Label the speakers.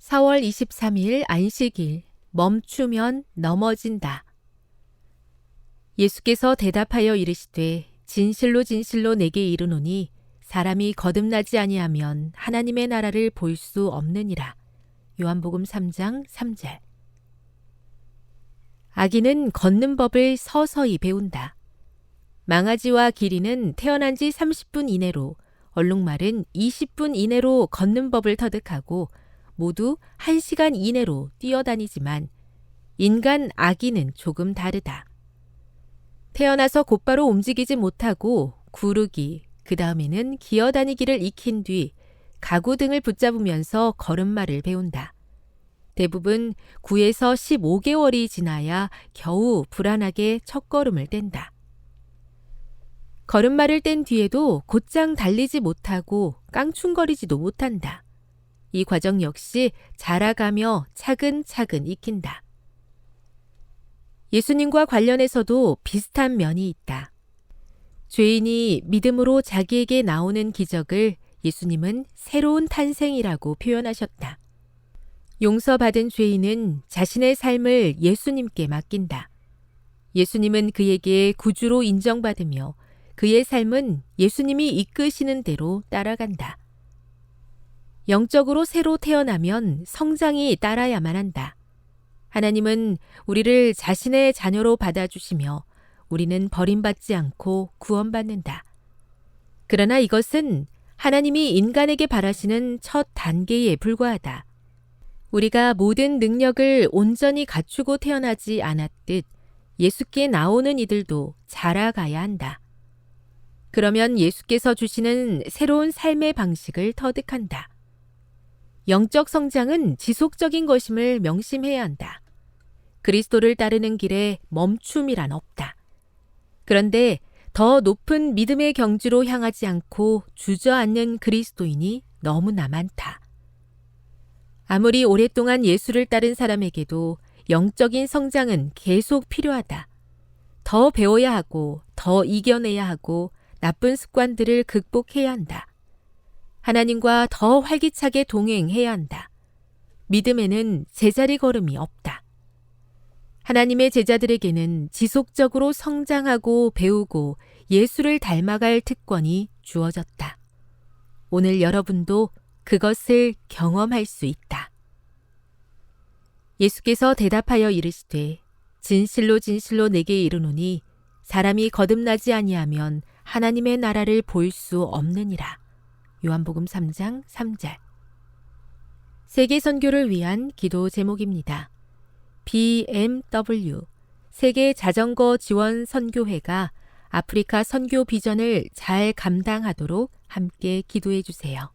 Speaker 1: 4월 23일 안식일 멈추면 넘어진다. 예수께서 대답하여 이르시되 진실로 진실로 내게 이르노니 사람이 거듭나지 아니하면 하나님의 나라를 볼 수 없느니라. 요한복음 3장 3절. 아기는 걷는 법을 서서히 배운다. 망아지와 기린은 태어난 지 30분 이내로, 얼룩말은 20분 이내로 걷는 법을 터득하고 모두 1시간 이내로 뛰어다니지만 인간 아기는 조금 다르다. 태어나서 곧바로 움직이지 못하고 구르기, 그 다음에는 기어다니기를 익힌 뒤 가구 등을 붙잡으면서 걸음마를 배운다. 대부분 9에서 15개월이 지나야 겨우 불안하게 첫걸음을 뗀다. 걸음마를 뗀 뒤에도 곧장 달리지 못하고 깡충거리지도 못한다. 이 과정 역시 자라가며 차근차근 익힌다. 예수님과 관련해서도 비슷한 면이 있다. 죄인이 믿음으로 자기에게 나오는 기적을 예수님은 새로운 탄생이라고 표현하셨다. 용서받은 죄인은 자신의 삶을 예수님께 맡긴다. 예수님은 그에게 구주로 인정받으며 그의 삶은 예수님이 이끄시는 대로 따라간다. 영적으로 새로 태어나면 성장이 따라야만 한다. 하나님은 우리를 자신의 자녀로 받아주시며 우리는 버림받지 않고 구원받는다. 그러나 이것은 하나님이 인간에게 바라시는 첫 단계에 불과하다. 우리가 모든 능력을 온전히 갖추고 태어나지 않았듯 예수께 나오는 이들도 자라가야 한다. 그러면 예수께서 주시는 새로운 삶의 방식을 터득한다. 영적 성장은 지속적인 것임을 명심해야 한다. 그리스도를 따르는 길에 멈춤이란 없다. 그런데 더 높은 믿음의 경지로 향하지 않고 주저앉는 그리스도인이 너무나 많다. 아무리 오랫동안 예수를 따른 사람에게도 영적인 성장은 계속 필요하다. 더 배워야 하고, 더 이겨내야 하고, 나쁜 습관들을 극복해야 한다. 하나님과 더 활기차게 동행해야 한다. 믿음에는 제자리 걸음이 없다. 하나님의 제자들에게는 지속적으로 성장하고 배우고 예수를 닮아갈 특권이 주어졌다. 오늘 여러분도 그것을 경험할 수 있다. 예수께서 대답하여 이르시되 진실로 진실로 내게 이르노니 사람이 거듭나지 아니하면 하나님의 나라를 볼 수 없느니라. 요한복음 3장 3절. 세계 선교를 위한 기도 제목입니다. BMW 세계 자전거 지원 선교회가 아프리카 선교 비전을 잘 감당하도록 함께 기도해 주세요.